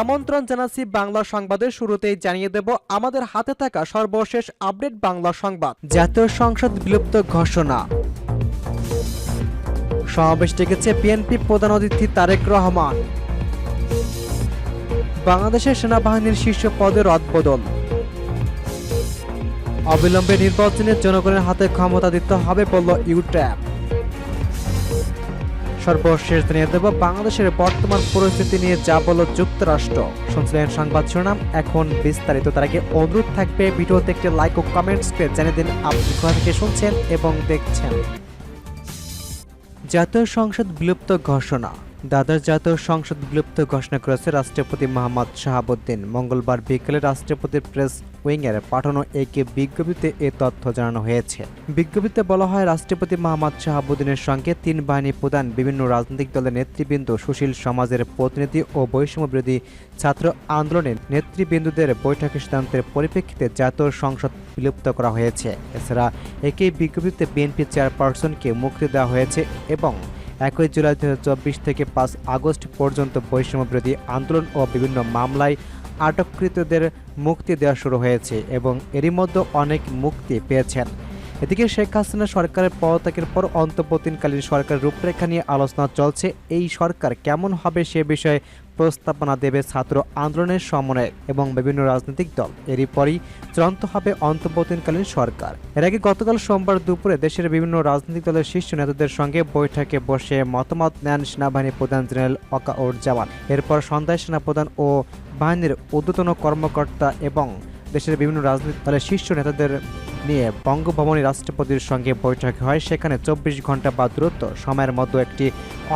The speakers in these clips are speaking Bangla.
আমন্ত্রণ জানাচ্ছি বাংলা সংবাদের শুরুতেই জানিয়ে দেব আমাদের হাতে থাকা সর্বশেষ আপডেট বাংলা সংবাদ। জাতীয় সংসদ বিলুপ্ত ঘোষণা। সমাবেশ ডেকেছে বিএনপি প্রধান অতিথি তারেক রহমান। বাংলাদেশের সেনাবাহিনীর শীর্ষ পদে রদবদল অবিলম্বে নির্বাচনে জনগণের হাতে ক্ষমতা দিতে হবে বলল ইউট্যাপ সর্বশেষ জানিয়ে দেব বাংলাদেশের বর্তমান পরিস্থিতি নিয়ে যা বলল যুক্তরাষ্ট্র। শুনছিলেন সংবাদ শিরোনাম। এখন বিস্তারিত তার আগে অনুরোধ থাকবে ভিডিওতে একটি লাইক ও কমেন্টস করে জানিয়ে দিন আপনি কোথা থেকে শুনছেন এবং দেখছেন। জাতীয় সংসদ বিলুপ্ত ঘোষণা। দ্বাদশ জাতীয় সংসদ বিলুপ্ত ঘোষণা করেছে রাষ্ট্রপতি মোহাম্মদ শাহাবুদ্দিন। মঙ্গলবার বিকেলে রাষ্ট্রপতির প্রেস উইংয়ের পাঠানো একে বিজ্ঞপ্তিতে এ তথ্য জানানো হয়েছে। বিজ্ঞপ্তিতে বলা হয়, রাষ্ট্রপতি মোহাম্মদ শাহাবুদ্দিনের সঙ্গে তিন বাহিনী প্রধান বিভিন্ন রাজনৈতিক দলের নেতৃবৃন্দ সুশীল সমাজের প্রতিনিধি ও বৈষম্য বিরোধী ছাত্র আন্দোলনের নেতৃবৃন্দুদের বৈঠকের সিদ্ধান্তের পরিপ্রেক্ষিতে জাতীয় সংসদ বিলুপ্ত করা হয়েছে। এছাড়া একই বিজ্ঞপ্তিতে বিএনপি চেয়ারপারসনকে মুক্তি দেওয়া হয়েছে এবং একই জুলাই দুই হাজার চব্বিশ থেকে পাঁচ আগস্ট পর্যন্ত বৈষম্য বিরোধী আন্দোলন ও বিভিন্ন মামলায় আটককৃতদের মুক্তি দেওয়া শুরু হয়েছে এবং এরই মধ্যে অনেক মুক্তি পেয়েছেন। এদিকে শেখ হাসিনা সরকারের পদত্যাগের পর অন্তর্বর্তীকালীন সরকারের রূপরেখা নিয়ে আলোচনা চলছে। এই সরকার কেমন হবে সে বিষয়ে প্রস্তাবনা দেবে ছাত্র আন্দোলনের সমন্বয় এবং বিভিন্ন রাজনৈতিক দল। এরই পরই চূড়ান্ত হবে অন্তর্বর্তীকালীন সরকার। এর আগে গতকাল সোমবার দুপুরে দেশের বিভিন্ন রাজনৈতিক দলের শীর্ষ নেতাদের সঙ্গে বৈঠকে বসে মতামত নেন সেনাবাহিনী প্রধান জেনারেল অকাউর জামান এরপর সন্ধ্যায় সেনাপ্রধান ও বাহিনীর ঊর্ধ্বতন কর্মকর্তা এবং দেশের বিভিন্ন রাজনৈতিক দলের শীর্ষ নেতাদের নিয়ে বঙ্গভবনে রাষ্ট্রপতির সঙ্গে বৈঠক হয়। সেখানে চব্বিশ ঘণ্টা বা দূরত্ব সময়ের মধ্যে একটি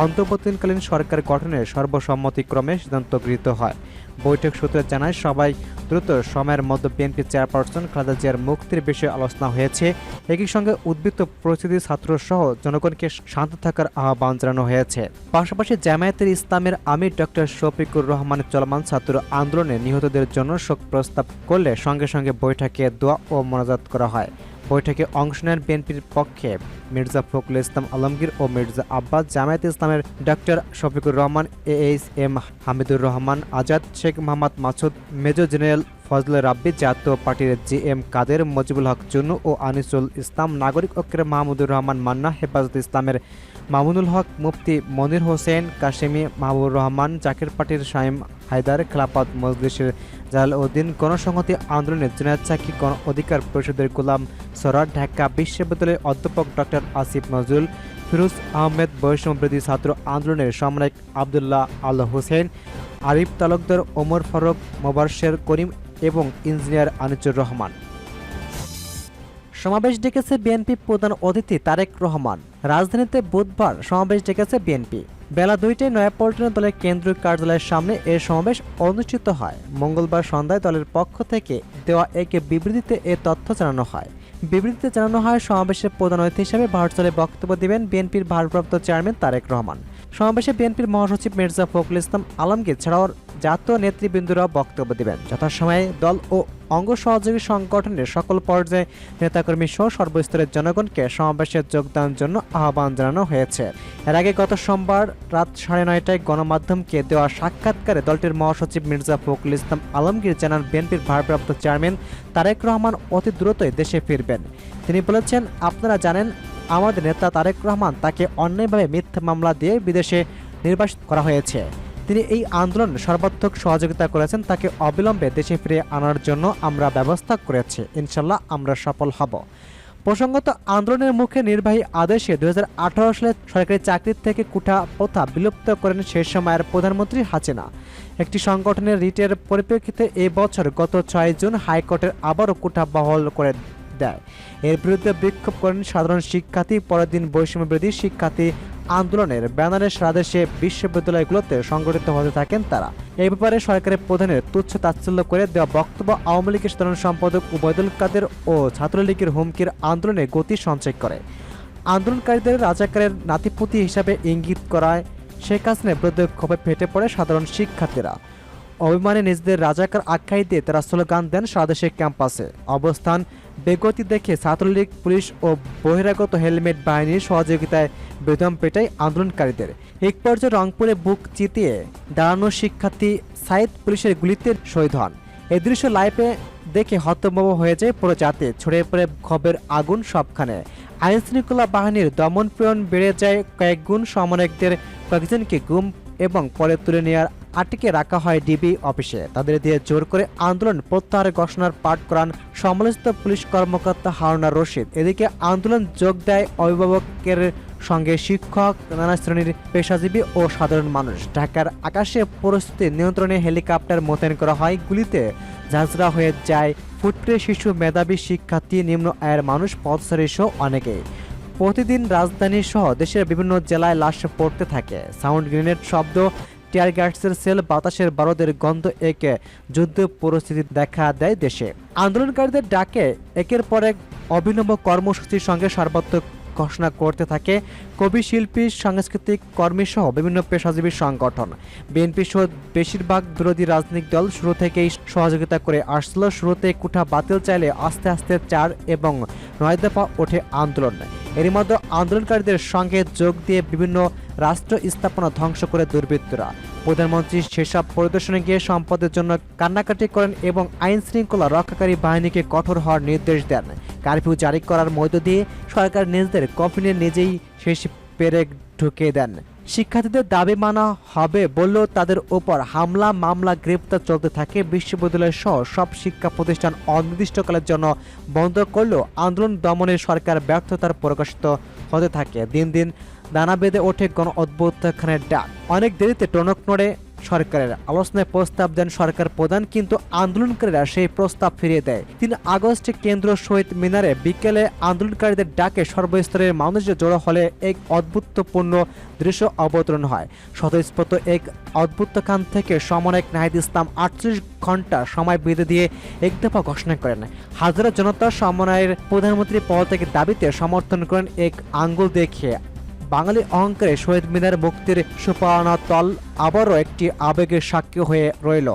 অন্তর্বর্তীকালীন সরকার গঠনের সর্বসম্মতিক্রমে সিদ্ধান্ত গৃহীত হয়। বৈঠক সূত্রে জানায়, সবাই দ্রুত সময়ের মধ্যে বিএনপি চেয়ারপারসন খালেদা জিয়ার মুক্তির বিষয়ে আলোচনা হয়েছে। একই সঙ্গে উদ্বৃত্ত পরিস্থিতি ছাত্রসহ জনগণকে শান্ত থাকার আহ্বান জানানো হয়েছে। পাশাপাশি জামায়াতের ইসলামের আমির ডক্টর শফিকুর রহমানের চলমান ছাত্র আন্দোলনে নিহতদের জন্য শোক প্রস্তাব করলে সঙ্গে সঙ্গে বৈঠকে দোয়া ও মোনাজাত করা হয়। বৈঠকে অংশ নেন বিএনপির পক্ষে মির্জা ফখরুল ইসলাম আলমগীর ও মির্জা আব্বাস। জামায়াত ইসলামের doctor Shafiqur Rahman, A H M Hamidur Rahman, Azad Sheikh Mohammad Masud, major general Fazle Rabbi, জাতীয় পার্টির জি এম কাদের, মজিবুল হক চুনু ও আনিসুল ইসলাম, নাগরিক ঐক্যের মাহমুদুর রহমান মান্না, হেফাজত ইসলামের মামুনুল হক, মুফতি মনির হোসেন, কাশেমি মাহবুর রহমান, জাকির পার্টির শাইম হায়দার, খেলাফত মজলিসের জালাল উদ্দিন গণসংহতি আন্দোলনের জুনায়দ সাকি গণ অধিকার পরিষদের গোলাম সরার, ঢাকা বিশ্ববিদ্যালয়ের অধ্যাপক ডক্টর আসিফ নজরুল, ফিরোজ আহমেদ বৈষম্যবিরোধী ছাত্র আন্দোলনের সামরিক আবদুল্লাহ আল হোসেন, আরিফ তালুকদার, ওমর ফারুক, মোবারশের করিম এবং ইঞ্জিনিয়ার আনিচুর রহমান। সমাবেশ ডেকেছে বিএনপি প্রধান অতিথি তারেক রহমান। রাজধানীতে বুধবার সমাবেশ ডেকেছে বিএনপি। বেলা দুইটায় নয়াপল্টন দলের কেন্দ্রীয় কার্যালয়ের সামনে এ সমাবেশ অনুষ্ঠিত হয়। মঙ্গলবার সন্ধ্যায় দলের পক্ষ থেকে দেওয়া এক বিবৃতিতে এ তথ্য জানানো হয়। বিবৃতিতে জানানো হয়, সমাবেশের প্রধান অতিথি হিসেবে ভার্চুয়ালি বক্তব্য দিবেন বিএনপির ভারপ্রাপ্ত চেয়ারম্যান তারেক রহমান। সমাবেশে বিএনপির মহাসচিব মির্জা ফখরুল ইসলাম আলমগীর ছাড়াও জাতীয় নেতৃবৃন্দরাও বক্তব্য দেবেন। যথাসময়ে দল ও অঙ্গ সহযোগী সংগঠনের সকল পর্যায়ে নেতাকর্মী সহ সর্বস্তরের জনগণকে সমাবেশে যোগদানের জন্য আহ্বান জানানো হয়েছে। এর আগে গত সোমবার রাত সাড়ে নয়টায় গণমাধ্যমকে দেওয়া সাক্ষাৎকারে দলটির মহাসচিব মির্জা ফখরুল ইসলাম আলমগীর জানান, বিএনপির ভারপ্রাপ্ত চেয়ারম্যান তারেক রহমান অতি দ্রুতই দেশে ফিরবেন। তিনি বলেছেন, আপনারা জানেন, আমাদের নেতা তারেক রহমান তাকে অন্যায়ভাবে মিথ্যা মামলা দিয়ে বিদেশে নির্বাসিত করা হয়েছে। তিনি এই আন্দোলন সর্বাত্মক সহযোগিতা করেছেন, তাকে অবিলম্বে দেশে ফিরে আনার জন্য আমরা ব্যবস্থা করেছি। ইনশাল্লাহ আমরা সফল হব। প্রসঙ্গত, আন্দোলনের মুখে নির্বাহী আদেশে দুহাজার আঠারো সালে সরকারি চাকরির থেকে কুঠা প্রথা বিলুপ্ত করেন সেই সময়ের প্রধানমন্ত্রী হাসিনা। একটি সংগঠনের রিটের পরিপ্রেক্ষিতে এ বছর গত ছয় জুন হাইকোর্টের আবারও কুঠা বহল করে দেয়। এর বিরুদ্ধে বিক্ষোভ করেন সাধারণ শিক্ষার্থী, পরের দিন বৈষম্য বিরোধী শিক্ষার্থী আন্দোলনের ব্যানারে সারা দেশে বিশ্ববিদ্যালয়গুলোতে সংগঠিত হতে থাকেন তারা। এই ব্যাপারে সরকারের প্রধানের তুচ্ছ তাচ্ছিল্য করে দেওয়া বক্তব্য আওয়ামী লীগের সাধারণ সম্পাদক উবায়দুল কাদের ও ছাত্রলীগের হুমকির আন্দোলনে গতি সঞ্চয় করে। আন্দোলনকারীদের রাজাকারের নাতিপুতি হিসাবে ইঙ্গিত করায় শেখ হাসিনার বিরুদ্ধে ক্ষোভে ফেটে পড়ে সাধারণ শিক্ষার্থীরা। অভিমানে নিজেদের রাজাকার আখ্যাই দিয়ে তারা স্লোগান দেন সারা দেশের ক্যাম্পাসে। অবস্থান বেগতি দেখে ছাত্রলীগ, পুলিশ ও বহিরাগত হেলমেট বাহিনীর সহযোগিতায় বেদম পেটায় আন্দোলনকারীদের। এক পর্যায়ে রংপুরে বুক চিতিয়ে দাঁড়ানো শিক্ষার্থী সাইদ পুলিশের গুলিতে শহীদ হন। এ দৃশ্য লাইভে দেখে হতভম্ব হয়ে যায় পুরো জাতি। ছড়িয়ে পড়ে খবের আগুন সবখানে। আইন শৃঙ্খলা বাহিনীর দমন প্রেরণ বেড়ে যায় কয়েকগুণ সমন্বয়কদের কয়েকজনকে গুম এবং পরে তুলে নেওয়ার আটকে রাখা হয় ডিবি অফিসে। তাদের দিয়ে জোর করে আন্দোলন প্রত্যাহারের ঘোষণার পাঠ করান সমালোচিত পুলিশ কর্মকর্তা হারুনা রশিদ। এদিকে আন্দোলন যোগ দেয় অভিভাবকের সঙ্গে শিক্ষক, নানা শ্রেণির পেশাজীবী ও সাধারণ মানুষ। ঢাকার আকাশে পরিস্থিতি নিয়ন্ত্রণে হেলিকপ্টার মোতায়েন করা হয়, গুলিতে ঝাঁঝরা হয়ে যায় ফুটপে শিশু মেধাবী শিক্ষার্থী, নিম্ন আয়ের মানুষ, পথচারী সহ অনেকেই। প্রতিদিন রাজধানী সহ দেশের বিভিন্ন জেলায় লাশ পড়তে থাকে। সাউন্ড গ্রেনেড শব্দ, টিয়ার গ্যাসের সেল, বাতাসের বারদের গন্ধ একে যুদ্ধ পরিস্থিতি দেখা দেয় দেশে। আন্দোলনকারীদের ডাকে একের পর এক অভিনব কর্মসূচির সঙ্গে সর্বাত্মক ঘোষণা করতে থাকে। কবি, শিল্পী, সাংস্কৃতিক কর্মী সহ বিভিন্ন পেশাজীবী সংগঠন। বিএনপি সহ বেশিরভাগ বিরোধী রাজনৈতিক দল শুরু থেকেই সহযোগিতা করে আসছিল শুরুতে কুঠা বাতিল চাইলে আস্তে আস্তে চার এবং নয় দফা ওঠে আন্দোলন। এরই মধ্যে আন্দোলনকারীদের সঙ্গে যোগ দিয়ে বিভিন্ন রাষ্ট্র স্থাপনা ধ্বংস করে দুর্বৃত্তরা। প্রধানমন্ত্রী সেসব পরিদর্শনে গিয়ে সম্পদের জন্য কান্নাকাটি করেন এবং আইন শৃঙ্খলা রক্ষাকারী বাহিনীকে কঠোর হওয়ার নির্দেশ দেন। কারফিউ জারি করার মধ্য দিয়ে সরকার নিজেদের কফিনে নিজেই শেষ পেরেক ঢুকে দেন। শিক্ষার্থীদের দাবি মানা হবে বললেও তাদের ওপর হামলা, মামলা, গ্রেপ্তার চলতে থাকে। বিশ্ববিদ্যালয় সহ সব শিক্ষা প্রতিষ্ঠান অনির্দিষ্টকালের জন্য বন্ধ করলেও আন্দোলন দমনে সরকার ব্যর্থতার প্রকাশিত হতে থাকে। দিন দিন দানা বেঁধে ওঠে গণ অভ্যুত্থানের ডাক। অনেক দেরিতে টনক নড়ে সরকারের। আলোচনায় প্রস্তাব দেন সরকার প্রধান, কিন্তু আন্দোলনকারীরা সেই প্রস্তাব ফিরিয়ে দেয়। তিন আগস্টে কেন্দ্র শহীদ মিনারে বিকেলে আন্দোলনকারীদের ডাকে সর্বস্তরের মানুষ জড়ো হলে এক অদ্ভুতপূর্ণ দৃশ্য অবতরণ হয়। স্বতঃস্ফূর্ত এক অদ্ভুতকান থেকে সমন্বয়ক নাহিদ ইসলাম আটচল্লিশ ঘণ্টা সময় বেঁধে দিয়ে এক দফা ঘোষণা করেন। হাজারো জনতা সমন্বয়ের প্রধানমন্ত্রী পদ থেকে দাবিতে সমর্থন করেন এক আঙ্গুল দেখিয়ে। বাঙালি অহংকারে শহীদ মিনার মুক্তির সুপানা তল আবারও একটি আবেগের সাক্ষী হয়ে রইল।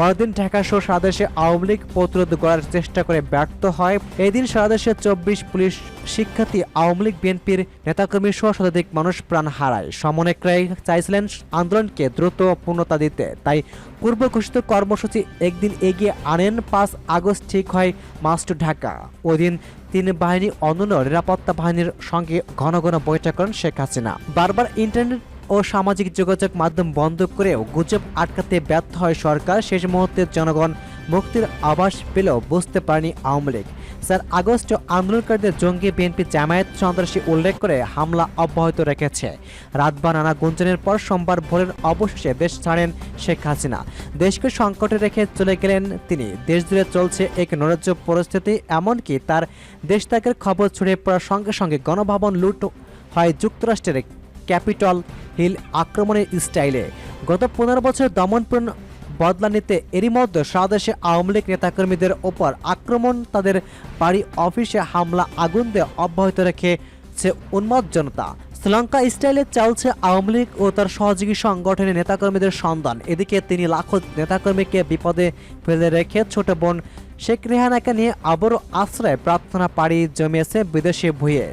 পরদিন ঢাকা সহ সারা দেশে আওয়ামী লীগ প্রতিরোধ করার চেষ্টা করে ব্যর্থ হয়। এদিন সারা দেশে চব্বিশ পুলিশ শিক্ষার্থী আওয়ামী লীগ বিএনপির নেতাকর্মী সহ শতাধিক মানুষ প্রাণ হারায়। সমনেকরাই চাইছিলেন আন্দোলনকে দ্রুত পূর্ণতা দিতে। তাই পূর্ব ঘোষিত কর্মসূচি একদিন এগিয়ে আনেন, পাঁচ আগস্ট ঠিক হয় মাস্ট ঢাকা। ওই দিন তিন বাহিনী, অন্যান্য নিরাপত্তা বাহিনীর সঙ্গে ঘন ঘন বৈঠক করেন শেখ হাসিনা। বারবার ইন্টারনেট ও সামাজিক যোগাযোগ মাধ্যম বন্ধ করেও গুজব আটকাতে ব্যর্থ হয় সরকার। শেষ মুহূর্তে জনগণ মুক্তির আভাস পেলেও বুঝতে পারেনি আওয়ামী লীগ। স্যার, আগস্ট আন্দোলনকারীদের জঙ্গি বিএনপি জামায়াত সন্ত্রাসী উল্লেখ করে হামলা অব্যাহত রেখেছে। রাত বা নানা গুঞ্জনের পর সোমবার ভোরের অবশেষে দেশ ছাড়েন শেখ হাসিনা। দেশকে সংকটে রেখে চলে গেলেন তিনি। দেশ জুড়ে চলছে এক নৈরাজ্য পরিস্থিতি, এমনকি তার দেশ ত্যাগের খবর ছড়িয়ে পড়ার সঙ্গে সঙ্গে গণভবন লুট হয় যুক্তরাষ্ট্রের ক্যাপিটল হিল আক্রমণের স্টাইলে। গত পনেরো বছর দমনপূর্ণ বদলা নিতে এরই মধ্যে সারা দেশে আওয়ামী লীগ নেতাকর্মীদের ওপর আক্রমণ তাদের বাড়ি অফিসে হামলা আগুন দিয়ে অব্যাহত রেখেছে উন্মাদ জনতা। শ্রীলঙ্কা স্টাইলে চলছে আওয়ামী লীগ ও তার সহযোগী সংগঠনের নেতাকর্মীদের সন্ধান। এদিকে তিনি লাখো নেতাকর্মীকে বিপদে ফেলে রেখে ছোট বোন শেখ রেহানাকে নিয়ে আবারও আশ্রয় প্রার্থনা পাড়ি জমিয়েছে বিদেশি ভুঁয়ে